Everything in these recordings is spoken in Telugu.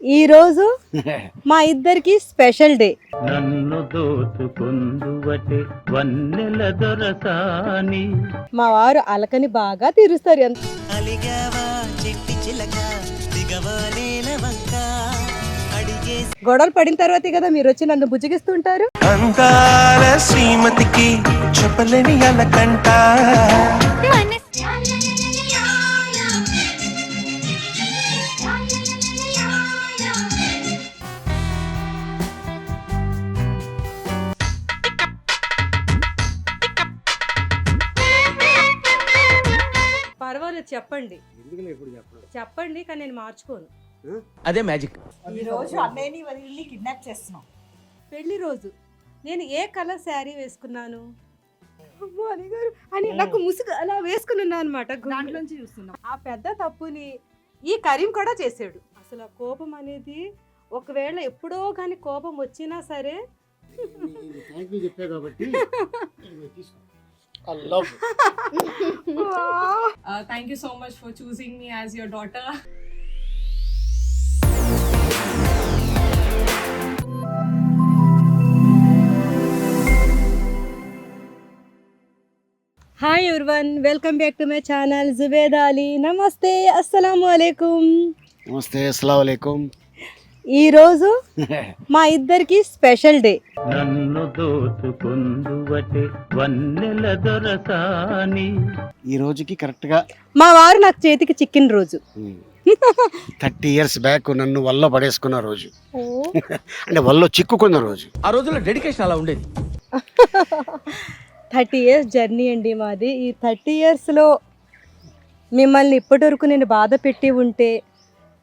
ఈ రోజు మా ఇద్దరికి స్పెషల్ డే. నన్ను దోచుకుందువటే వన్నెల దొరసాని. మా వారు అలకని బాగా తీరుస్తారు ఎంత. గొడవలు పడిన తర్వాతే కదా మీరు వచ్చి నన్ను బుజ్జగిస్తుంటారు? అందాల శ్రీమతికి చెప్పలేని అలకంట. పర్వాలేదు చెప్పండి చెప్పండి కానీ నేను మార్చుకోను అదే మ్యాజిక్ ఈ రోజు అన్నయ్యని వదిలిని కిడ్నాప్ చేస్తున్నాం పెళ్ళి రోజు నేను ఏ కలర్ శారీ వేసుకున్నాను అమ్మో అనిగారు అని నాకు ముసుగు అలా వేసుకుని ఉన్నాను అనమాట దాంట్లోంచి చూస్తున్నాం ఆ పెద్ద తప్పుని ఈ కరీం కూడా చేసాడు అసలు ఆ కోపం అనేది ఒకవేళ ఎప్పుడో కానీ కోపం వచ్చినా సరే థ్యాంక్ యూ చెప్పా కాబట్టి Uh, thank you so much for choosing me as your daughter. Hi everyone welcome back to my channel Zubed Ali నమస్తే అస్సలం అలైకుం నమస్తే అస్సలం అయికం ఈరోజు మా ఇద్దరికి స్పెషల్ డే. నన్ను దోచుకుందువటే వన్నెల దొరసాని. ఈ రోజుకి కరెక్ట్గా మా వారు నాకు చేతికి చిక్కిన రోజు. థర్టీ ఇయర్స్ బ్యాక్ నన్ను వల్ల పడేసుకున్న రోజు. అంటే వల్ల చిక్కుకున్న రోజు. ఆ రోజుల్లో డెడికేషన్ అలా ఉండేది. థర్టీ ఇయర్స్ జర్నీ అండి మాది. ఈ థర్టీ ఇయర్స్లో మిమ్మల్ని ఇప్పటి వరకు నేను బాధ పెట్టి ఉంటే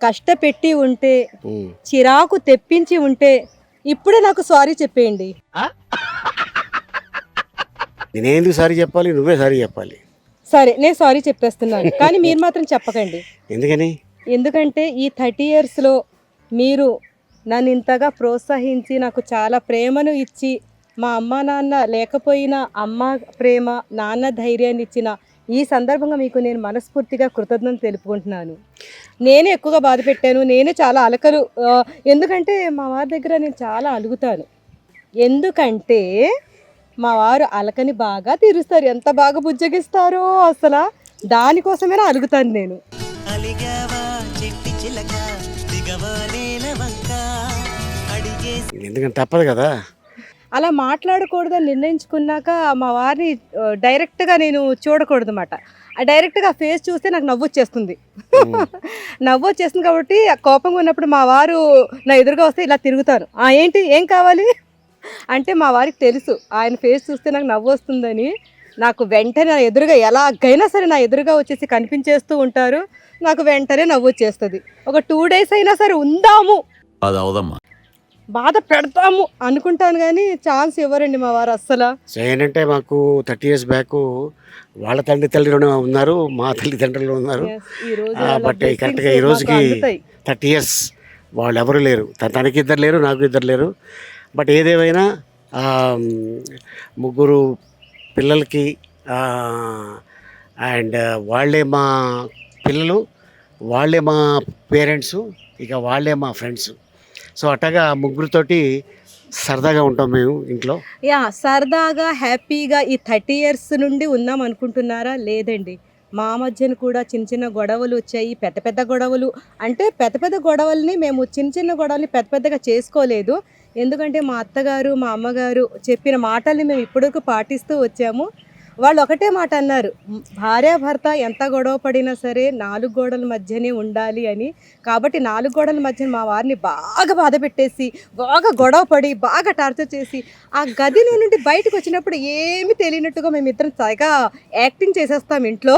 కష్టపెట్టి ఉంటే. చిరాకు తెప్పించి ఉంటే ఇప్పుడే నాకు సారీ చెప్పేయండి. నేనేందుకు సారీ చెప్పాలి? నువ్వే సారీ చెప్పాలి. సరే నేను సారీ చెప్పేస్తున్నాను. కానీ మీరు మాత్రం చెప్పకండి. ఎందుకని? ఎందుకంటే ఈ థర్టీ ఇయర్స్లో మీరు నన్ను ఇంతగా ప్రోత్సహించి నాకు చాలా ప్రేమను ఇచ్చి మా అమ్మ నాన్న లేకపోయినా అమ్మ ప్రేమ నాన్న ధైర్యాన్ని ఇచ్చిన ఈ సందర్భంగా మీకు నేను మనస్ఫూర్తిగా కృతజ్ఞత తెలుపుకుంటున్నాను. నేనే ఎక్కువగా బాధ పెట్టాను నేనే చాలా అలకలు ఎందుకంటే మా వారి దగ్గర నేను చాలా అలుగుతాను. ఎందుకంటే మా వారు అలకని బాగా తీరుస్తారు. ఎంత బాగా బుజ్జగిస్తారో అసలు దానికోసమే అలుగుతాను నేను. ఎందుకంటే తప్పదు కదా? అలా మాట్లాడకూడదని నిర్ణయించుకున్నాక మా వారిని డైరెక్ట్గా నేను చూడకూడదు అనమాట ఆ డైరెక్ట్గా ఆ ఫేస్ చూస్తే నాకు నవ్వు వచ్చేస్తుంది. నవ్వు వచ్చేస్తుంది కాబట్టి ఆ కోపంగా ఉన్నప్పుడు మా వారు నా ఎదురుగా వస్తే ఇలా తిరుగుతాను "ఆ, ఏంటి? ఏం కావాలి? అంటే మా వారికి తెలుసు. ఆయన ఫేస్ చూస్తే నాకు నవ్వు వస్తుందని. నాకు వెంటనే నా ఎదురుగా ఎలాగైనా సరే నా ఎదురుగా వచ్చేసి కనిపించేస్తూ ఉంటారు. నాకు వెంటనే నవ్వు వచ్చేస్తుంది. ఒక టూ డేస్ అయినా సరే ఉందాము. అది అవదమ్మా. బాధ పెడతాము అనుకుంటాను కానీ ఛాన్స్ ఇవ్వరండి మా వారు అస్సలు. సో ఏంటంటే మాకు థర్టీ ఇయర్స్ బ్యాక్ వాళ్ళ తండ్రి తల్లిలోనే ఉన్నారు మా తల్లిదండ్రులు ఉన్నారు. బట్ కరెక్ట్గా ఈ రోజుకి. థర్టీ ఇయర్స్ వాళ్ళు ఎవరు లేరు. తనకి ఇద్దరు లేరు నాకు ఇద్దరు లేరు. బట్ ఏదేమైనా ముగ్గురు పిల్లలకి అండ్ వాళ్ళే మా పిల్లలు వాళ్ళే మా పేరెంట్స్ ఇక వాళ్ళే మా ఫ్రెండ్స్. సో అట్టగా ముగ్గురుతోటి సరదాగా ఉంటాం మేము ఇంట్లో. యా సరదాగా హ్యాపీగా ఈ థర్టీ ఇయర్స్ నుండి ఉందాం అనుకుంటున్నారా? లేదండి. మా మధ్యన కూడా చిన్న చిన్న గొడవలు వచ్చాయి. పెద్ద పెద్ద గొడవలు. అంటే పెద్ద పెద్ద గొడవల్ని మేము చిన్న చిన్న గొడవల్ని పెద్ద పెద్దగా చేసుకోలేదు. ఎందుకంటే మా అత్తగారు మా అమ్మగారు చెప్పిన మాటల్ని మేము ఇప్పటివరకు పాటిస్తూ వచ్చాము. వాళ్ళు ఒకటే మాట అన్నారు భార్యాభర్త ఎంత గొడవ పడినా సరే నాలుగు గోడల మధ్యనే ఉండాలి అని. కాబట్టి నాలుగు గోడల మధ్య మా వారిని బాగా బాధ పెట్టేసి బాగా గొడవ పడి బాగా టార్చర్ చేసి ఆ గది నుండి బయటకు వచ్చినప్పుడు ఏమి తెలియనట్టుగా మేము ఇద్దరం తెగ యాక్టింగ్ చేసేస్తాం ఇంట్లో.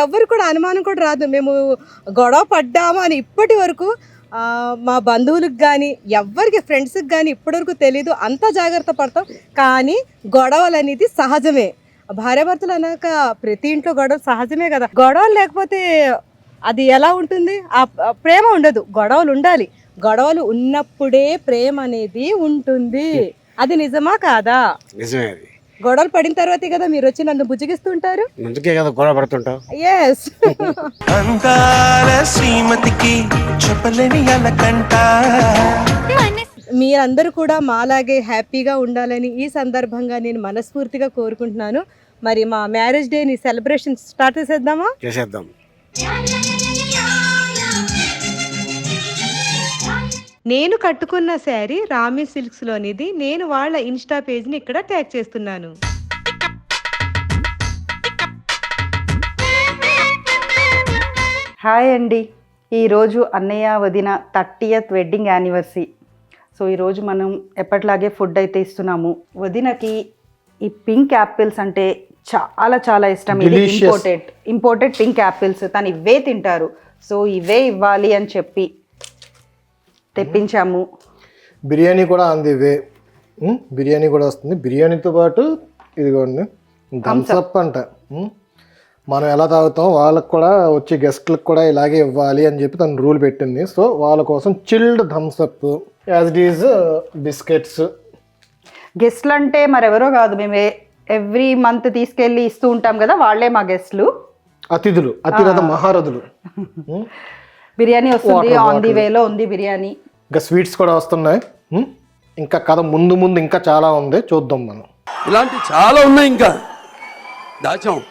ఎవరు కూడా అనుమానం కూడా రాదు. మేము గొడవ పడ్డాము అని ఇప్పటి వరకు మా బంధువులకు కానీ ఎవరికి ఫ్రెండ్స్కి కానీ ఇప్పటివరకు తెలీదు. అంత జాగ్రత్త పడతాం. కానీ గొడవలు అనేది సహజమే. భార్యాభర్తలు అన్నాక ప్రతి ఇంట్లో గొడవలు సహజమే కదా. గొడవలు లేకపోతే అది ఎలా ఉంటుంది? ఆ ఆ ప్రేమ ఉండదు. గొడవలు ఉండాలి. గొడవలు ఉన్నప్పుడే ప్రేమ అనేది ఉంటుంది. అది నిజమా కాదా? నిజమే అది. గొడవలు పడిన తర్వాతే కదా మీరు వచ్చి నన్ను బుజ్జగిస్తుంటారు అందుకే కదా గొడవ పడుతుంటావు ఎస్ అందాల శ్రీమతికి చెప్పలేని అలకంట. మీరందరూ కూడా మాలాగే హ్యాపీగా ఉండాలని ఈ సందర్భంగా నేను మనస్ఫూర్తిగా కోరుకుంటున్నాను. మరి మా మ్యారేజ్ డేని సెలబ్రేషన్ స్టార్ట్ చేసేద్దామా? చేసేద్దాం. నేను కట్టుకున్న శారీ రామి సిల్క్స్లోనిది నేను వాళ్ళ ఇన్స్టా పేజ్ని ఇక్కడ ట్యాగ్ చేస్తున్నాను. హాయ్ అండి. ఈరోజు అన్నయ్య వదిన థర్టీయత్ వెడ్డింగ్ యానివర్సరీ. సో ఈరోజు మనం ఎప్పటిలాగే ఫుడ్ అయితే ఇస్తున్నాము. వదినకి ఈ పింక్ యాపిల్స్ అంటే చాలా చాలా ఇష్టం. ఇది ఇంపోర్టెడ్ ఇంపోర్టెడ్ పింక్ యాపిల్స్. తను ఇవే తింటారు. సో ఇవే ఇవ్వాలి అని చెప్పి తెప్పించాము. బిర్యానీ కూడా అంది వే ఉమ్, బిర్యానీ కూడా వస్తుంది. బిర్యానీతో పాటు ఇదిగోండి థమ్స్అప్ అంట. మనం ఎలా తాగుతాం వాళ్ళకి కూడా వచ్చే గెస్ట్లకు కూడా ఇలాగే ఇవ్వాలి అని చెప్పి తను రూల్ పెట్టింది. సో వాళ్ళ కోసం chilled Thums Up as it is biscuits. గెస్ట్లు అంటే మరెవరో కాదు మేము ఎవ్రీ మంత్ తీసుకెళ్ళి ఇస్తూ ఉంటాం కదా వాళ్ళే మా గెస్ట్లు. అతిథులు అతిరథ మహారథులు. బిర్యానీ వస్తుంది ఆన్ ది. వేలో ఉంది బిర్యానీ. ఇంకా స్వీట్స్ కూడా వస్తున్నాయి. ఇంకా కథ ముందు ముందు ఇంకా చాలా ఉంది చూద్దాం మనం. ఇలాంటి చాలా ఉన్నాయి ఇంకా. దాచాం.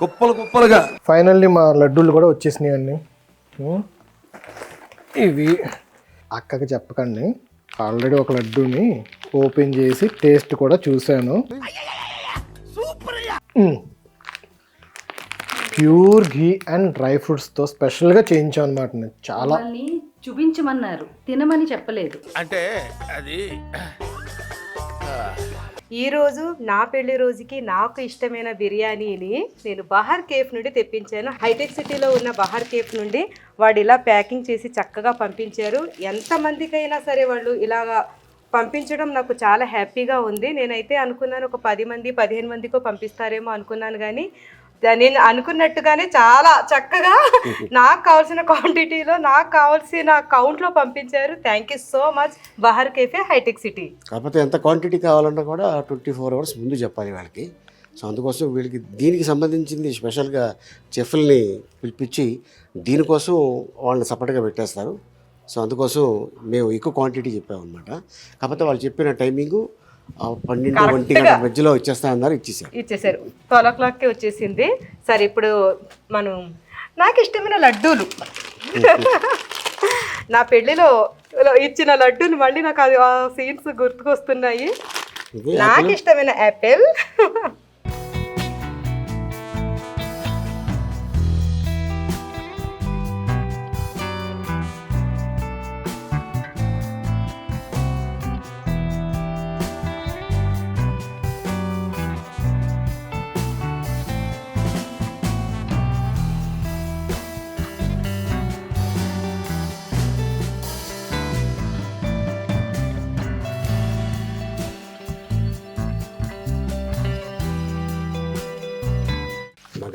కుప్పలు కుప్పలుగా. ఫైనల్లీ మా లడ్డూలు కూడా వచ్చేసినాయి అండి. ఇవి అక్కకి చెప్పకండి. ఆల్రెడీ ఒక లడ్డూని ఓపెన్ చేసి టేస్ట్ కూడా చూశాను. ప్యూర్ ఘీ అండ్ డ్రై ఫ్రూట్స్తో స్పెషల్గా చేయించాను అనమాట నేను. చాలా చూపించమన్నారు. తినమని చెప్పలేదు. అంటే అది ఈ రోజు నా పెళ్ళి రోజుకి నాకు ఇష్టమైన బిర్యానీని నేను బహార్ కేఫ్ నుండి తెప్పించాను. హైటెక్ సిటీలో ఉన్న బహార్ కేఫ్ నుండి వాడు ఇలా ప్యాకింగ్ చేసి చక్కగా పంపించారు. ఎంతమందికైనా సరే వాళ్ళు ఇలాగా పంపించడం నాకు చాలా హ్యాపీగా ఉంది. నేనైతే అనుకున్నాను ఒక పది మంది పదిహేను మందికో పంపిస్తారేమో అనుకున్నాను కానీ నేను అనుకున్నట్టుగానే చాలా చక్కగా నాకు కావాల్సిన క్వాంటిటీలో నాకు కావాల్సిన కౌంట్లో పంపించారు. Thank you so much Bahar cafe hitech city కాకపోతే ఎంత క్వాంటిటీ కావాలన్నా కూడా ట్వంటీ ఫోర్ అవర్స్ ముందు చెప్పాలి వాళ్ళకి. సో అందుకోసం వీళ్ళకి దీనికి సంబంధించింది స్పెషల్గా చెఫ్ల్ని పిలిపించి దీనికోసం వాళ్ళని సపరేట్గా పెట్టేస్తారు. సో అందుకోసం మేము ఎక్కువ క్వాంటిటీ చెప్పామన్నమాట. కాకపోతే వాళ్ళు చెప్పిన టైమింగు పన్నెండు ఒంటి గంట మధ్యలో ఇచ్చేస్తామన్నారు ఇచ్చేసారు ఇచ్చేసారు ట్వెల్వ్ ఓ క్లాక్కి వచ్చేసింది. సరే ఇప్పుడు మనం నాకు ఇష్టమైన లడ్డూలు. నా పెళ్ళిలో ఇచ్చిన లడ్డూని మళ్ళీ నాకు అది ఆ సీన్స్ గుర్తుకొస్తున్నాయి. నాకు ఇష్టమైన యాపిల్.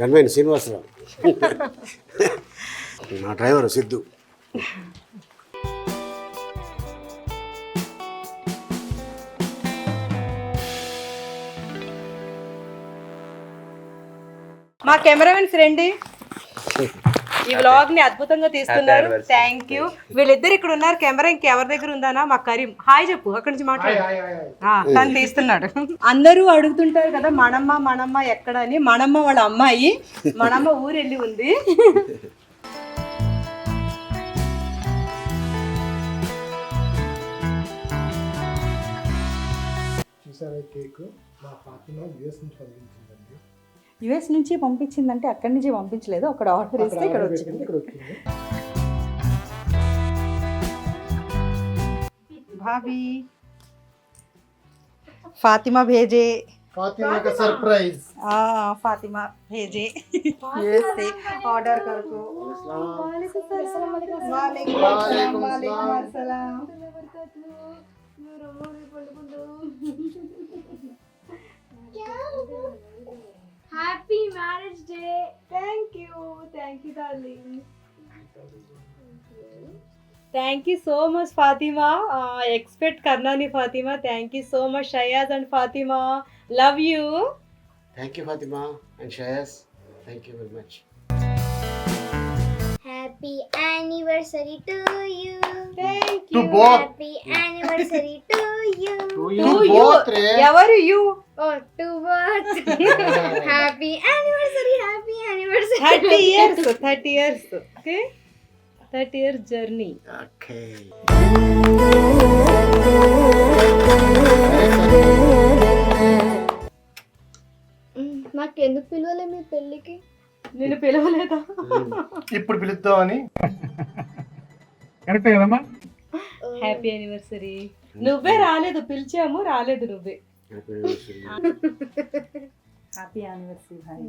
గన్మైన శ్రీనివాసరావు. నా డ్రైవర్ సిద్ధు. మా కెమెరామెన్స్ రండి. ఈ వ్లాగ్ని అద్భుతంగా తీస్తున్నారు. థ్యాంక్ యూ వీళ్ళిద్దరు ఇక్కడ ఉన్నారు. కెమెరా ఇంకెవరి దగ్గర ఉందానా మా కరీం. హాయ్ చెప్పు. అక్కడి నుంచి మాట్లాడు. ఆ, తను తీస్తున్నాడు. అందరూ అడుగుతుంటారు కదా మనమ్మ మనమ్మ ఎక్కడ అని మనమ్మ వాళ్ళ అమ్మాయి. మనమ్మ ఊరు వెళ్ళి ఉంది. చూసారా కేక్? మా ఫాతిమా యూఎస్ నుంచి పంపించిందండి. యుఎస్ నుంచి పంపించిందంటే అక్కడి నుంచి పంపించలేదు అక్కడ ఆర్డర్ ఇస్తే ఇక్కడ వచ్చింది ఇక్కడ వచ్చింది భాబీ फातिमा भेजे फातिमा का सरप्राइज आ, फातिमा भेजे यूएस से ऑर्डर कर को वालेकुम happy marriage day thank you thank you darling thank you so much Fatima expect करना नहीं Fatima thank you so much Shayaz and Fatima love you thank you Fatima and Shayaz thank you very much happy anniversary to you to both happy anniversary to you to both రే ఎవరు you oh to both happy anniversary happy anniversary thirty years thirty years okay thirty years journey okay నాకు ఎందుకు పిలవలే మీ పెళ్ళికి? నేను పిలవలేదా? ఇప్పుడు పిలుద్దామని హ్యాపీ యానివర్సరీ నువ్వే రాలేదు పిలిచాము రాలేదు నువ్వే. హ్యాపీ యానివర్సరీ భాయ్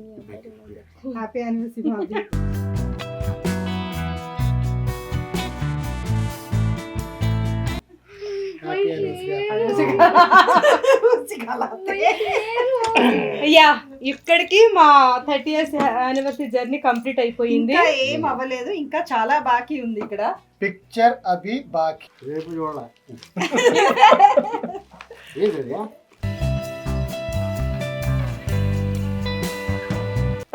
హ్యాపీ యానివర్సరీ భాబీ యా ఇక్కడికి మా thirty years anniversary journey complete అయిపోయింది. ఇంకా ఏం అవ్వలేదు ఇంకా చాలా బాకీ ఉంది ఇక్కడ. పిక్చర్ అభి బాకీ. రేపు చూడాల?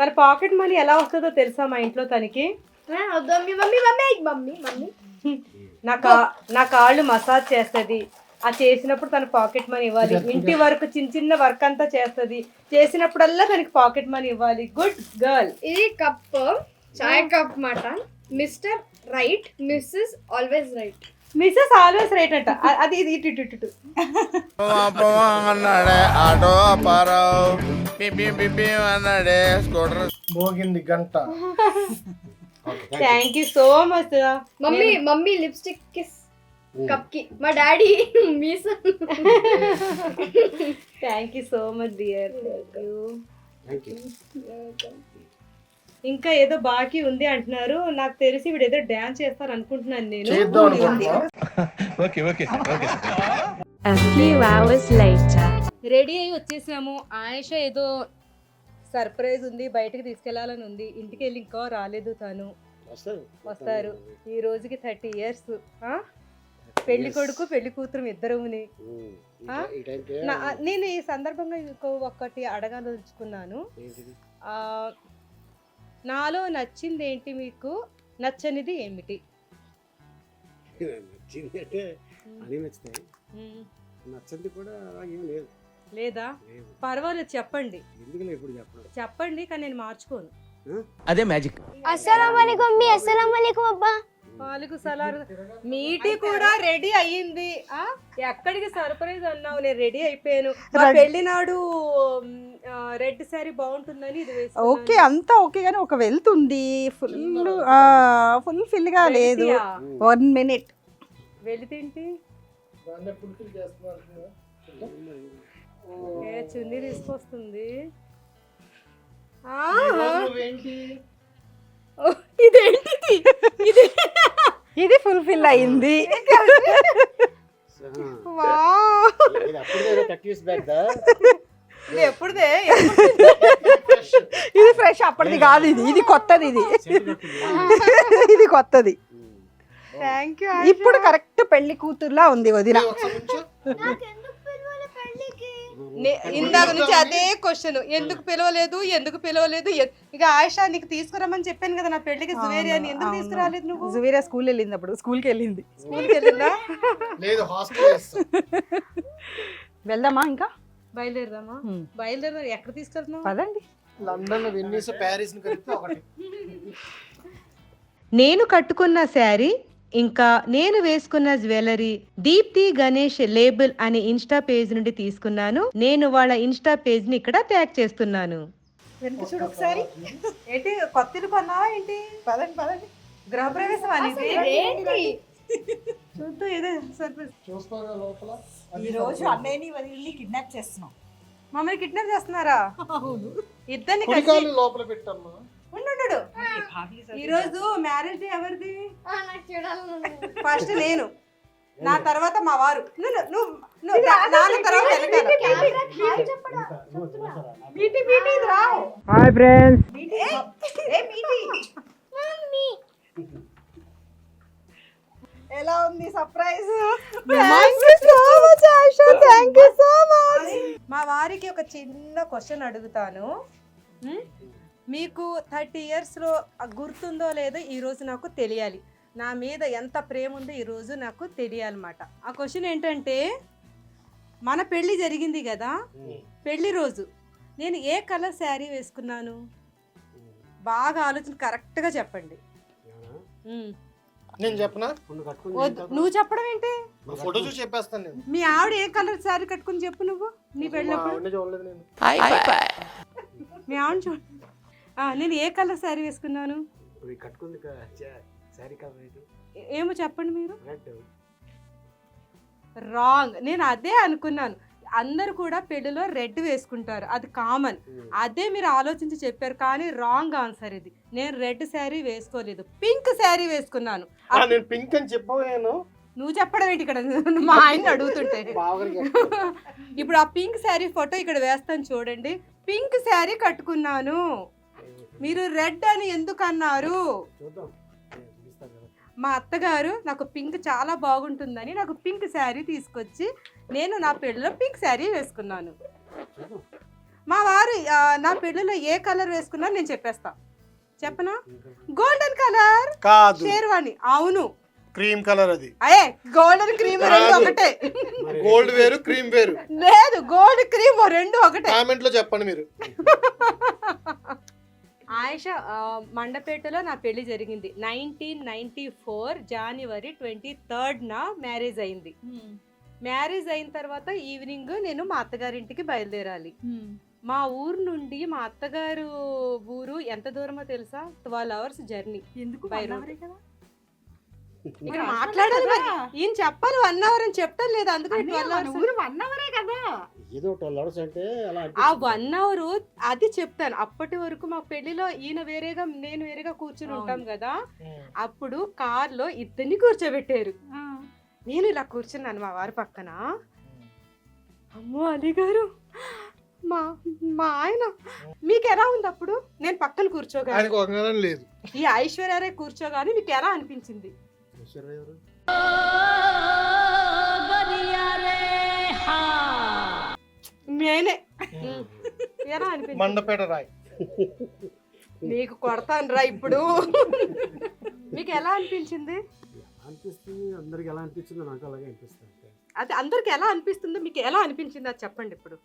తన పాకెట్ మనీ ఎలా వస్తుందో తెలుసా మా ఇంట్లో తనకి? Mummy mummy mummy mummy mummy. నా కా నా కాళ్ళు మసాజ్ చేస్తుంది. ఆ చేసినప్పుడు తన పాకెట్ మనీ ఇవ్వాలి. ఇంటి వర్క్ చిన్న చిన్న వర్క్ అంతా చేస్తుంది. చేసినప్పుడల్లా తనకి పాకెట్ మనీ ఇవ్వాలి. Good girl. ఇది కప్ చాయ్ కప్ మాట. Mister right missus always right. Missus always right అంట. అది ఇది ఇటు ఇటు ఇటు, ఆటో అన్నాడే స్కూటర్. మోగింది గంట. Thank you so much mummy mummy lipstick kiss. కప్కి మా daddy miss thank you so much dear thank you ఇంకా ఏదో బాకీ ఉంది అంటున్నారు. నాకు తెలిసి వీడు ఏదో డాన్స్ చేస్తారు అనుకుంటున్నాను నేను. చేద్దాం అనుకుంటున్నా రెడీ అయ్యి వచ్చేసాము ఆయేష ఏదో సర్ప్రైజ్ ఉంది బయటకు తీసుకెళ్ళాలని ఉంది. ఇంటికి వెళ్ళి ఇంకా రాలేదు తను. వస్తారు. వస్తారు. ఈ రోజుకి థర్టీ ఇయర్స్ పెళ్ళి కొడుకు పెళ్ళి కూతురు ఇద్దరుని నేను ఈ సందర్భంగా ఇంకో ఒక్కటి అడగాలనుకున్నాను ఏంటిది? ఆ, నాలో నచ్చింది ఏంటి మీకు? నచ్చనిది ఏమిటి? నచ్చింది అంటే అన్నీ నచ్చుతాయి. మ్మ్. నచ్చంది కూడా ఏం లేదు. లేదా? లేదు. పర్వాలేదు చెప్పండి. ఎందుకులే ఇప్పుడు చెప్పడం? చెప్పండి కానీ నేను మార్చుకోను. అదే మ్యాజిక్. అస్సలం మమ్మీ అస్సలం వాలేకుమ్ అబ్బా. నాలుగు సలారు. మీటి కూడా రెడీ అయ్యింది. ఆ? ఎక్కడికి సర్ప్రైజ్ అన్నావు? నేను రెడీ అయిపోయాను. మా Red- పెళ్ళి నాడు రెడ్ శారీ బాగుంటుందని ఇది. ఓకే అంతా ఓకే కానీ ఒక వెళ్తుంది ఫుల్ ఫుల్ ఫిల్గా లేదు. వెళ్తియా? One minute. వెళితేంటి చున్నీ తీసుకొస్తుంది. ఇదేంటిది? ఇది ఇది ఫుల్ఫిల్ అయింది. ఇది ఎప్పుడుదే? ఇది ఫ్రెష్ అప్పటిది కాదు ఇది. ఇది కొత్తది ఇది. ఇది కొత్తది. థ్యాంక్ యూ ఇప్పుడు కరెక్ట్ పెళ్ళి కూతుర్లా ఉంది వదిన ఒకసారి నుంచో. నాకెందుకు పిలవలే పెళ్ళికి ఇందాక నుంచి అదే క్వశ్చన్ ఎందుకు పిలవలేదు? ఎందుకు పిలవలేదు? ఇక ఆయిషా నీకు తీసుకురమ్మని చెప్పాను కదా నా పెళ్ళికి జువేరియా అని ఎందుకు తీసుకురాలేదు నువ్వు? జువీరా స్కూల్ వెళ్ళింది అప్పుడు. స్కూల్కి వెళ్ళింది. స్కూల్కి వెళ్ళిందా? లేదు వెళ్దామా ఇంకా? బయలుదేరదామా. బయలుదేరదా. ఎక్కడ తీసుకెళ్తున్నావు? పదండి. లండన్ వెన్నీస్ ప్యారిస్ కలిపి ఒకటి. నేను కట్టుకున్న శారీ ఇంకా నేను వేసుకున్న జ్యువెలరీ దీప్తి గణేష్ లేబుల్ అనే ఇన్స్టా పేజ్ నుండి తీసుకున్నాను. నేను వాళ్ళ ఇన్స్టా పేజ్ని ఇక్కడ ట్యాగ్ చేస్తున్నాను. వెనక చూడు ఒకసారి. ఏంటి కొత్త ఇల్లు కొన్నావా ఏంటి? పదండి పదండి. గృహప్రవేశం అనేది ఏంటి చూద్దాం ఏదో సర్ప్రైజ్. చూసుకోగా లోపల? ఈ రోజు అన్నయ్యని వదిలిని కిడ్నాప్ చేస్తున్నాం. మమ్మల్ని కిడ్నాప్ చేస్తున్నారా? ఇద్దరిని కలిసి కుడికాలు లోపల పెట్టమ్మా. ఉండు. ఈ రోజు మ్యారేజ్ డే ఎవరిది? ఆ, నాకు చూడాలని ఫస్ట్ నేను. నా తర్వాత మా వారు. నువ్వు నువ్వు నువ్వు నాన్న తర్వాత రావు. హాయ్ ఫ్రెండ్స్ ఏ ఎలా ఉంది surprise thank you so much మా వారికి ఒక చిన్న క్వశ్చన్ అడుగుతాను. ఉమ్, మీకు థర్టీ ఇయర్స్లో గుర్తుందో లేదో ఈరోజు నాకు తెలియాలి. నా మీద ఎంత ప్రేమ ఉందో ఈరోజు నాకు తెలియాలన్నమాట. ఆ క్వశ్చన్ ఏంటంటే మన పెళ్ళి జరిగింది కదా? పెళ్ళి రోజు. నేను ఏ కలర్ శారీ వేసుకున్నాను? బాగా ఆలోచన కరెక్ట్గా చెప్పండి. నేను చెప్పనా? నువ్వు చెప్పడం ఏంటి? ఫోటో చూసి చెప్పేస్తాను మీ ఆవిడ ఏ కలర్ శారీ కట్టుకుని చెప్పు నువ్వు? నీ పెళ్ళప్పుడు? నేను. మీ ఆవిడ చూడు ఆ, నేను ఏ కలర్ శారీ వేసుకున్నాను? కట్టుకుంది శారీ కలర్ ఏమో చెప్పండి మీరు. రెడ్ రాంగ్ నేను అదే అనుకున్నాను. అందరు కూడా పెళ్ళిలో రెడ్ వేసుకుంటారు. అది కామన్ అదే మీరు ఆలోచించి చెప్పారు కానీ రాంగ్ ఆన్సర్ ఇది. నేను రెడ్ శారీ వేసుకోలేదు. పింక్ శారీ వేసుకున్నాను. ఆ, నేను పింక్ అని చెప్పాను నువ్వు చెప్పడం ఏంటి ఇక్కడ? మా ఆయన అడుగుతుంటే. బావగారికి ఇప్పుడు ఆ పింక్ శారీ ఫోటో ఇక్కడ వేస్తాను చూడండి. పింక్ శారీ కట్టుకున్నాను. మీరు రెడ్ అని ఎందుకు అన్నారు? మా అత్తగారు నాకు పింక్ చాలా బాగుంటుందని నాకు పింక్ శారీ తీసుకొచ్చి నేను నా పెళ్ళిలో పింక్ శారీ వేసుకున్నాను. మా వారు నా పెళ్ళిలో ఏ కలర్ వేసుకున్నా నేను చెప్పేస్తా. చెప్పనా? Golden colour. కాదు. షేర్వాణి. అవును. క్రీమ్ కలర్ అది. అయ్యే గోల్డెన్ క్రీమ్ రెండు. ఒకటే. గోల్డ్ వేరు క్రీమ్ వేరు. లేదు గోల్డ్ క్రీమ్ రెండు ఒకటే. కామెంట్లో చెప్పండి మీరు. ఆయుష మండపేటలో నా పెళ్ళి జరిగింది. నైన్టీన్ నైన్టీ ఫోర్ జనవరి ట్వంటీ థర్డ్న మ్యారేజ్ అయింది. మ్యారేజ్ అయిన తర్వాత ఈవినింగ్ నేను మా అత్తగారింటికి బయలుదేరాలి. మా ఊరు నుండి మా అత్తగారు ఊరు ఎంత దూరమో తెలుసా? ట్వెల్వ్ అవర్స్ జర్నీ ఎందుకు By ఇక్కడ మాట్లాడాలి మరి. ఈయన చెప్పాలి వన్ అవర్ అని చెప్తాను లేదు. అందుకని hour ఏ కదా. ఏదో ట్వెల్వ్ అవర్స్ అంటే అలా ఆ. వన్ అవర్ అది చెప్తాను. అప్పటి వరకు మా పెళ్ళిలో ఈయన వేరేగా నేను వేరేగా కూర్చుని ఉంటాం కదా. అప్పుడు కార్లో ఇద్దరిని కూర్చోబెట్టారు. నేను ఇలా కూర్చున్నాను మా వారి పక్కన. అమ్మో అలీ గారు. మా మా ఆయన. మీకు ఎలా ఉంది అప్పుడు? నేను పక్కన నెల లేదు. ఈ ఐశ్వర్యరాయ్ కూర్చోగానే మీకు ఎలా అనిపించింది? ఎవరు? నేనే. ఎలా అనిపించింది. మండపేట రాయ్. నీకు కొడతాను రా ఇప్పుడు. మీకు ఎలా అనిపించింది? అనిపిస్తుంది అందరికి ఎలా అనిపించిందో నాకు అలాగే అనిపిస్తుంది అంతే. అది అందరికి ఎలా అనిపిస్తుందో మీకు ఎలా అనిపించింది అది చెప్పండి ఇప్పుడు.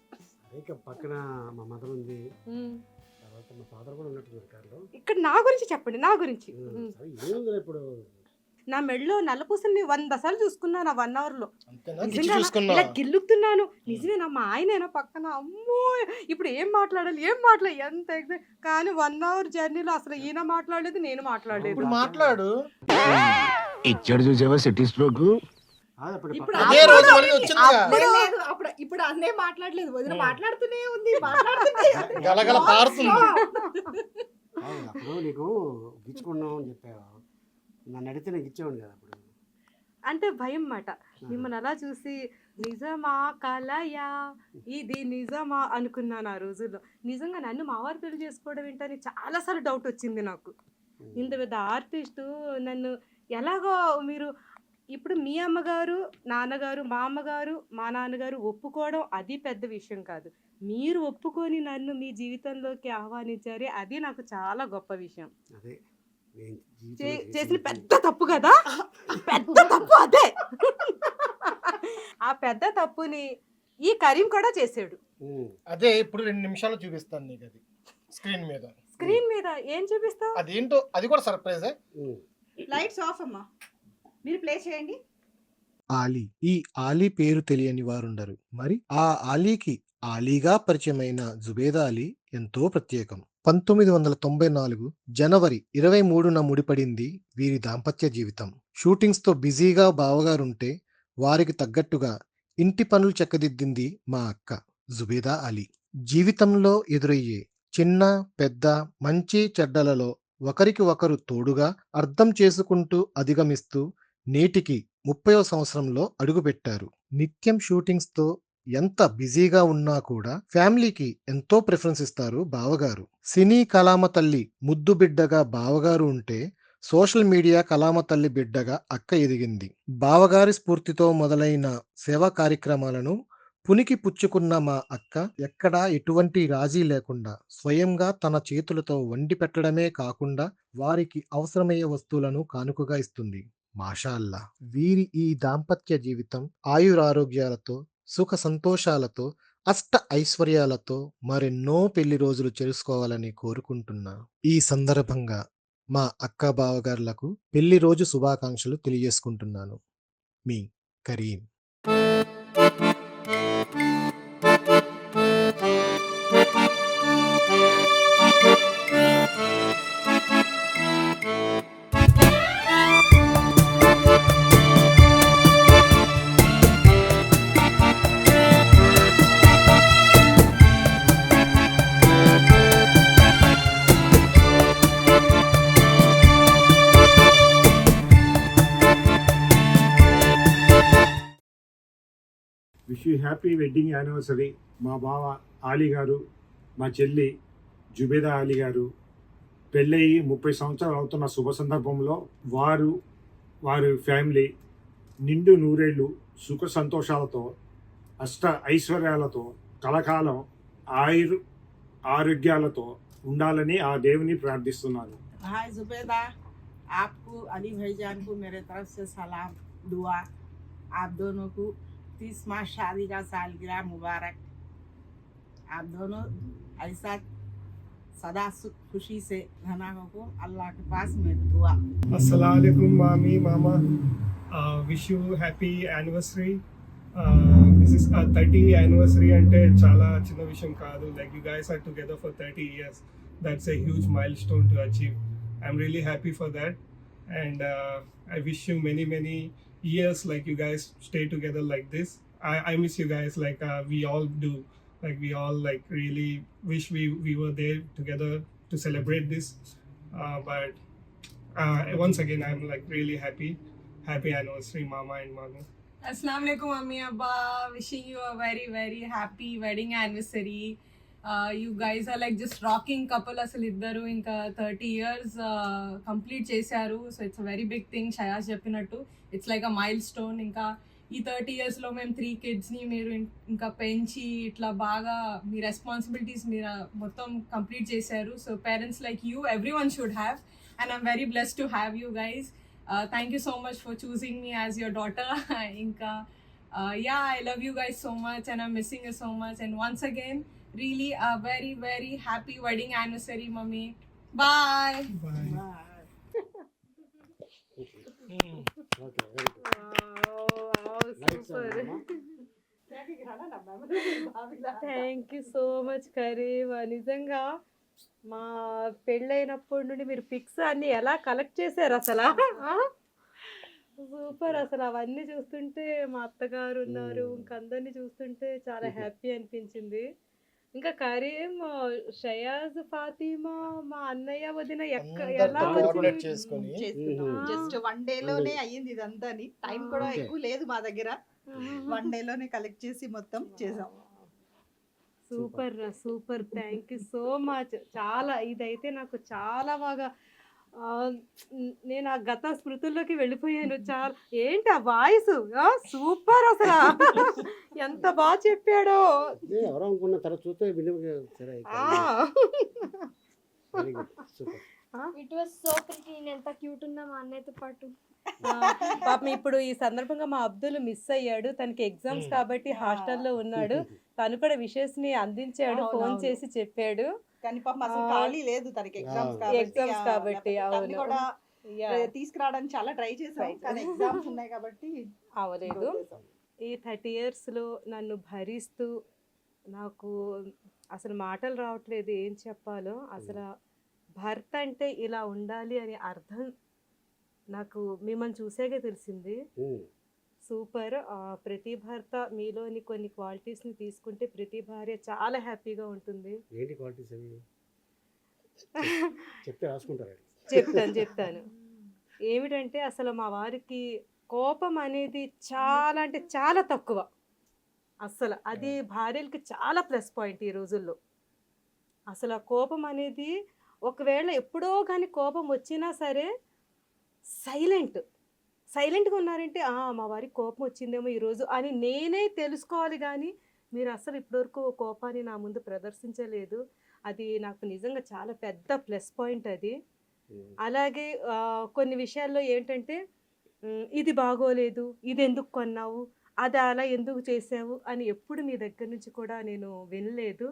ఇక పక్కన మా మదర్ ఉంది. ఉమ్. తర్వాత మా ఫాదర్ కూడా ఉన్నట్టున్నారు కార్లో. ఇక్కడ నా గురించి చెప్పండి నా గురించి. ఉమ్. సరే ఏముంది ఇప్పుడు? నా మెడలో నల్లపూసని వంద సార్లు చూసుకున్నాను ఆ వన్ అవర్లో. ఇలా గిల్లుతున్నాను. నిజమేనా? మా ఆయనేనా పక్కన? అమ్మో! ఇప్పుడు ఏం మాట్లాడాలి? ఏం మాట్లాడాలి? ఎంత ఎగ్జైట్ కానీ వన్ అవర్ జర్నీలో అసలు ఈయన మాట్లాడలేదు నేను మాట్లాడలేదు. ఇప్పుడు మాట్లాడు. ఇచ్చాడు చూసావా సిటీ స్ట్రోక్? ఇప్పుడు ఇప్పుడు అన్నే మాట్లాడలేదు. వదిన మాట్లాడుతూనే ఉంది. గలగల పారుతుంది. అవును, అప్పుడు నీకు గిచ్చుకున్నాం అని చెప్పావు? నన్ను అడిగితే నీకు ఇచ్చేవాడు కదా అప్పుడు. అంటే భయం మాట మిమ్మల్ని అలా చూసి నిజమా కలయా? ఇది నిజమా? అనుకున్నాను ఆ రోజుల్లో. నిజంగా నన్ను మావారు పెళ్ళి చేసుకోవడం ఏంటని చాలాసార్లు డౌట్ వచ్చింది నాకు. ఇంత పెద్ద ఆర్టిస్టు నన్ను ఎలాగో మీరు ఇప్పుడు మీ అమ్మగారు నాన్నగారు మా అమ్మగారు మా నాన్నగారు ఒప్పుకోవడం అది పెద్ద విషయం కాదు. మీరు ఒప్పుకొని నన్ను మీ జీవితంలోకి ఆహ్వానించారే అది నాకు చాలా గొప్ప విషయం. అదే. చేసిన చేసిన పెద్ద తప్పు కదా? పెద్ద తప్పు అదే. ఆ పెద్ద తప్పుని ఈ కరీం కూడా చేసాడు. అదే ఇప్పుడు రెండు నిమిషాలు చూపిస్తాను నీకు అది. స్క్రీన్ మీద. స్క్రీన్ మీద ఏం చూపిస్తావు? అదేంటో అది కూడా సర్ప్రైజే. లైట్స్ ఆఫ్ అమ్మా. మీరు ప్లే చేయండి. ఆలీ. ఈ ఆలీ పేరు తెలియని వారుండరు. మరి ఆ ఆలీకి ఆలీగా పరిచయమైన జుబేదా అలీ ఎంతో ప్రత్యేకం. పంతొమ్మిది వందల తొంభై నాలుగు జనవరి ఇరవై మూడున ముడిపడింది వీరి దాంపత్య జీవితం. షూటింగ్స్తో బిజీగా బావగారుంటే వారికి తగ్గట్టుగా ఇంటి పనులు చక్కదిద్దింది మా అక్క జుబేదా అలీ. జీవితంలో ఎదురయ్యే చిన్న పెద్ద మంచి చెడ్డలలో ఒకరికి ఒకరు తోడుగా అర్థం చేసుకుంటూ అధిగమిస్తూ నేటికి ముప్పయో సంవత్సరంలో అడుగుపెట్టారు. నిత్యం షూటింగ్స్తో ఎంత బిజీగా ఉన్నా కూడా ఫ్యామిలీకి ఎంతో ప్రిఫరెన్స్ ఇస్తారు బావగారు. సినీ కలామ తల్లి ముద్దు బిడ్డగా బావగారు ఉంటే సోషల్ మీడియా కలామ తల్లి బిడ్డగా అక్క ఎదిగింది. బావగారి స్ఫూర్తితో మొదలైన సేవా కార్యక్రమాలను పునికి పుచ్చుకున్న మా అక్క ఎక్కడా ఎటువంటి రాజీ లేకుండా స్వయంగా తన చేతులతో వండి పెట్టడమే కాకుండా వారికి అవసరమయ్యే వస్తువులను కానుకగా ఇస్తుంది. మాషాల్లా వీరి ఈ దాంపత్య జీవితం ఆయురారోగ్యాలతో సుఖ సంతోషాలతో అష్ట ఐశ్వర్యాలతో మరెన్నో పెళ్ళి రోజులు చేసుకోవాలని కోరుకుంటున్నా ఈ సందర్భంగా మా అక్క బావగారులకు పెళ్ళి రోజు శుభాకాంక్షలు తెలియజేసుకుంటున్నాను. మీ Karim. wish you happy wedding anniversary మా బావ ఆలీ గారు మా చెల్లి జుబేదా ఆలీ గారు పెళ్ళయి ముప్పై సంవత్సరాలు అవుతున్న శుభ సందర్భంలో వారు వారి ఫ్యామిలీ నిండు నూరేళ్ళు సుఖ సంతోషాలతో అష్ట ఐశ్వర్యాలతో కలకాలం ఆయుర్ ఆరోగ్యాలతో ఉండాలని ఆ దేవుని ప్రార్థిస్తున్నాను हाय जुबेदा आपको अली भाईजान को मेरे तरफ से सलाम दुआ आप दोनों को तीस माह शादी का सालगिरह मुबारक आप दोनों ऐसा सदा सुख खुशी से रहना को अल्लाह के पास मेरी दुआ అస్సలం మామీ మామ wish you happy anniversary this is thirty anniversary అంటే చాలా చిన్న విషయం కాదు like you guys are together for thirty years that's a huge milestone to achieve I'm really happy for that and I wish you many many Years like you guys stay together like this I, I miss you guys like uh, we all do like we all like really wish we we were there together to celebrate this uh, but uh, once again i'm like really happy happy anniversary mama and manu Assalamu alaikum, Mummy Abba. Wishing you a very, very happy wedding anniversary. Uh, you guys are like just rocking couple అసలు ఇద్దరు ఇంకా థర్టీ ఇయర్స్ కంప్లీట్ చేశారు so it's very big thing షయాస్ చెప్పినట్టు it's like a milestone ఇంకా ఈ థర్టీ ఇయర్స్లో మేము త్రీ కిడ్స్ని మీరు ఇం- ఇంకా పెంచి ఇట్లా బాగా మీ రెస్పాన్సిబిలిటీస్ మీరు మొత్తం కంప్లీట్ చేశారు so parents like you everyone should have and I'm very bless to have you guys uh, thank you so much for choosing me as your daughter inka uh, yeah i love you guys so much and i'm missing you so much and once again really a very very happy wedding anniversary mommy bye Thank you so much Karim నిజంగా మా పెళ్ళైనప్పటి నుండి మీరు పిక్స్ అన్ని ఎలా కలెక్ట్ చేశారు అసలు? సూపర్ అసలు అవన్నీ చూస్తుంటే మా అత్తగారు ఉన్నారు. ఇంకా అందరినీ చూస్తుంటే చాలా హ్యాపీ అనిపించింది. ఇంకా కరీం షయాజ్ ఫాతిమా మా అన్నయ్య వదిన ఎక్క ఎలా? చేసుకొని. జస్ట్ వన్ డేలోనే అయ్యింది ఇదంతా టైం కూడా. ఎక్కువ లేదు మా దగ్గర. వన్ డేలోనే కలెక్ట్ చేసి మొత్తం చేసాం. సూపర్ రా super. Thank you so much చాలా ఇదైతే నాకు చాలా బాగా నేను ఆ గత స్మృతుల్లోకి వెళ్ళిపోయాను చాలా ఏంటి ఆ వాయిస్? సూపర్ అసలు! ఎంత బాగా చెప్పాడో! ఎవరో అనుకున్న తర్వాత చూస్తే వినియోగ సరే ఆ. Very good super it was so pretty నేను ఎంత క్యూట్ ఉన్నా మా అన్నయ్యతో పాటు. పాపం ఇప్పుడు ఈ సందర్భంగా మా అబ్దుల్ మిస్ అయ్యాడు తనకి ఎగ్జామ్స్ కాబట్టి హాస్టల్లో ఉన్నాడు. తను కూడా విషెస్ని అందించాడు ఫోన్. చేసి చెప్పాడు. కానీ పాపం అసలు ఖాళీ లేదు తనకి ఎగ్జామ్స్ ఎగ్జామ్స్ కాబట్టి, అవును. కూడా. తీసుకురావడానికి చాలా ట్రై చేసాం కానీ ఎగ్జామ్స్ ఉన్నాయి కాబట్టి అవలేదు. ఈ థర్టీ ఇయర్స్లో నన్ను భరిస్తూ నాకు అసలు మాటలు రావట్లేదు ఏం చెప్పాలో. అసలు భర్త అంటే ఇలా ఉండాలి అని అర్థం నాకు మిమ్మల్ని చూసాకే తెలిసింది. సూపర్. ప్రతి భర్త మీలోని కొన్ని క్వాలిటీస్ని తీసుకుంటే ప్రతి భార్య చాలా హ్యాపీగా ఉంటుంది. ఏంటి క్వాలిటీస్ అవి? చెప్తే రాసుకుంటారు చెప్తాను చెప్తాను. ఏమిటంటే అసలు మా వారికి కోపం అనేది చాలా అంటే చాలా తక్కువ. అసలు అది భార్యలకి చాలా ప్లస్ పాయింట్ ఈ రోజుల్లో. అసలు ఆ కోపం అనేది ఒకవేళ ఎప్పుడో కానీ కోపం వచ్చినా సరే సైలెంట్. సైలెంట్గా ఉన్నారంటే "ఆ, మా వారికి కోపం వచ్చిందేమో ఈరోజు అని నేనే తెలుసుకోవాలి కానీ మీరు అసలు ఇప్పటివరకు కోపాన్ని నా ముందు ప్రదర్శించలేదు. అది నాకు నిజంగా చాలా పెద్ద ప్లస్ పాయింట్ అది. అలాగే కొన్ని విషయాల్లో ఏంటంటే "ఉమ్, ఇది బాగోలేదు ఇది ఎందుకు కొన్నావు అది అలా ఎందుకు చేసావు అని ఎప్పుడు మీ దగ్గర నుంచి కూడా నేను వినలేదు.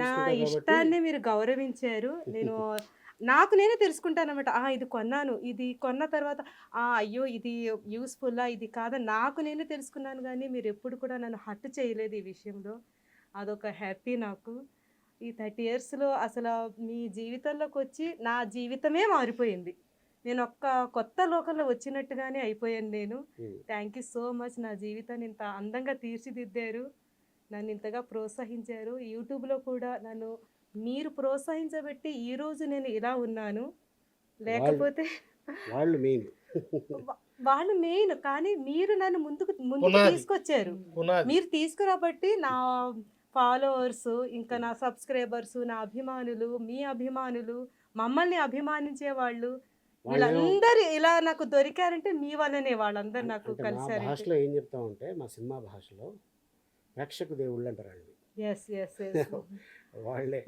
నా ఇష్టాన్ని మీరు గౌరవించారు. నేను నాకు నేనే తెలుసుకుంటాను అనమాట ఇది కొన్నాను. ఇది కొన్న తర్వాత "ఆ, అయ్యో ఇది యూస్ఫుల్లా ఇది కాదా? నాకు నేనే తెలుసుకున్నాను కానీ మీరు ఎప్పుడు కూడా నన్ను హట్ చేయలేదు ఈ విషయంలో. అదొక హ్యాపీ నాకు. ఈ థర్టీ ఇయర్స్లో అసలు మీ జీవితంలోకి వచ్చి నా జీవితమే మారిపోయింది. నేను ఒక్క కొత్త లోకంలో వచ్చినట్టుగానే అయిపోయాను నేను. Thank you so much. నా జీవితాన్ని ఇంత అందంగా తీర్చిదిద్దారు. నన్ను ఇంతగా ప్రోత్సహించారు. యూట్యూబ్లో కూడా నన్ను మీరు ప్రోత్సహించబట్టి ఈరోజు నేను ఇలా ఉన్నాను. లేకపోతే వాళ్ళు మెయిన్. వాళ్ళు మెయిన్. కానీ మీరు నన్ను ముందుకు ముందుకు. తీసుకొచ్చారు. మీరు తీసుకురాబట్టి నా ఫాలోవర్స్ ఇంకా నా సబ్స్క్రైబర్స్ నా అభిమానులు మీ అభిమానులు మమ్మల్ని అభిమానించే వాళ్ళు వీళ్ళందరూ ఇలా నాకు దొరికారంటే మీ వల్లనే వాళ్ళందరూ నాకు కలిసారంటే భాషలో ఏం చెప్తామంటే మా సినిమా భాషలో ప్రేక్షకు దేవుళ్ళు అంటారు ఎస్ ఎస్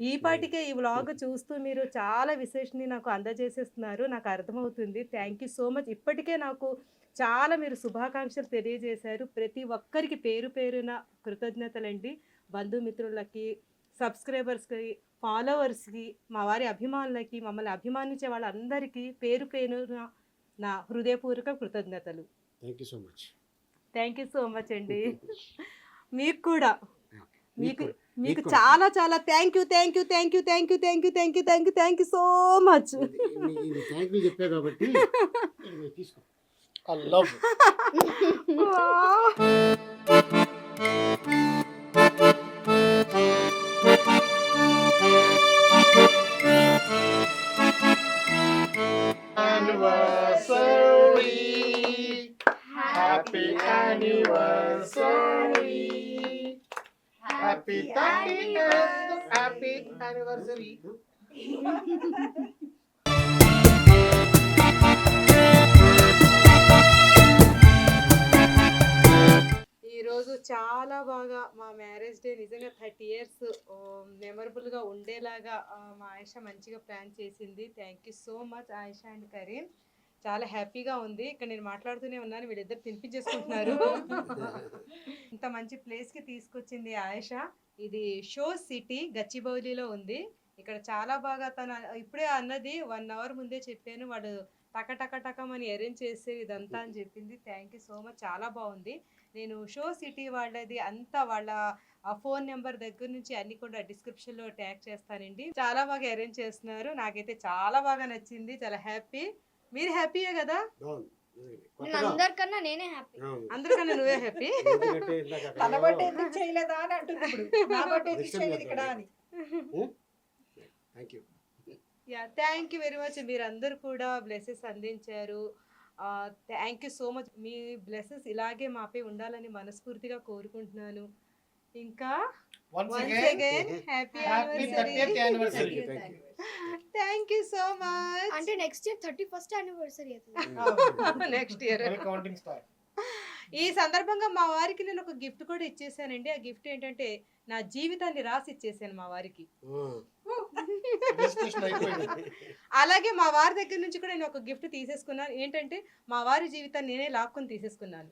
ఈ పాటికే ఈ వ్లాగ్ చూస్తూ మీరు చాలా విశేషని నాకు అందజేసేస్తున్నారు. నాకు అర్థమవుతుంది. Thank you so much. ఇప్పటికే నాకు చాలా మీరు శుభాకాంక్షలు తెలియజేశారు. ప్రతి ఒక్కరికి పేరు పేరున కృతజ్ఞతలండి. బంధుమిత్రులకి సబ్స్క్రైబర్స్కి ఫాలోవర్స్కి మా వారి అభిమానులకి మమ్మల్ని అభిమానించే వాళ్ళందరికీ పేరు పేరున నా హృదయపూర్వక కృతజ్ఞతలు. Thank you so much. Thank you so much అండి. మీకు కూడా. మీకు. మీకు మీకు కూడా. చాలా చాలా thank you thank you thank you thank you thank you thank you thank you thank you so much thank you చెప్పా కాబట్టి ఇదిగో తీసుకో I love it. Anniversary. Happy anniversary. Happy 30th. Happy anniversary. ఈరోజు చాలా బాగా మా మ్యారేజ్ డే నిజంగా థర్టీ ఇయర్స్ మెమరబుల్గా ఉండేలాగా మా ఆయిష మంచిగా ప్లాన్ చేసింది thank you so much Ayesha and Karim చాలా హ్యాపీగా ఉంది. ఇక్కడ నేను మాట్లాడుతూనే ఉన్నాను. వీళ్ళిద్దరు తినిపించేసుకుంటున్నారు. ఇంత మంచి ప్లేస్కి తీసుకొచ్చింది ఆయిష. ఇది షో సిటీ గచ్చిబౌలిలో ఉంది. ఇక్కడ చాలా బాగా తను ఇప్పుడే అన్నది వన్ అవర్ ముందే చెప్పాను. వాడు టక టక టకమని అరేంజ్ చేసే ఇదంతా అని చెప్పింది. Thank you so much. చాలా బాగుంది. నేను షో సిటీ వాళ్ళది అంతా వాళ్ళ ఫోన్ నెంబర్ దగ్గర నుంచి అన్ని కూడా డిస్క్రిప్షన్లో ట్యాగ్ చేస్తానండి. చాలా బాగా అరేంజ్ చేస్తున్నారు. నాకైతే చాలా బాగా నచ్చింది. చాలా హ్యాపీ. మీరు హ్యాపీయే కదా? అందరికన్నా నేనే హ్యాపీ. అందరికన్నా నువ్వే హ్యాపీ? తన బట్టి ఎందుకు చేయలేదా అని అంటుంది ఇప్పుడు. నా బట్టి ఎందుకు చేయలేదు ఇక్కడ అని. Thank you. Yeah thank you very much. మీరందరూ కూడా బ్లెస్సెస్ అందించారు. Thank you so much. Me blesses ఇలాగే మాపై ఉండాలని మనస్ఫూర్తిగా కోరుకుంటున్నాను. ఇంకా? Once once again, again happy happy 30th anniversary. Thank you, thank you so much అంటే next year thirty first anniversary అవుతుంది నెక్స్ట్ ఇయర్ కౌంటింగ్ స్టార్ ఈ సందర్భంగా మా వారికి నేను ఒక గిఫ్ట్ కూడా ఇచ్చేసానండి. ఆ గిఫ్ట్ ఏంటంటే నా జీవితాన్ని రాసి ఇచ్చేసాను మా వారికి. అలాగే మా వారి దగ్గర నుంచి కూడా నేను ఒక గిఫ్ట్ తీసేసుకున్నాను. ఏంటంటే మా వారి జీవితాన్ని నేనే లాక్కొని తీసేసుకున్నాను.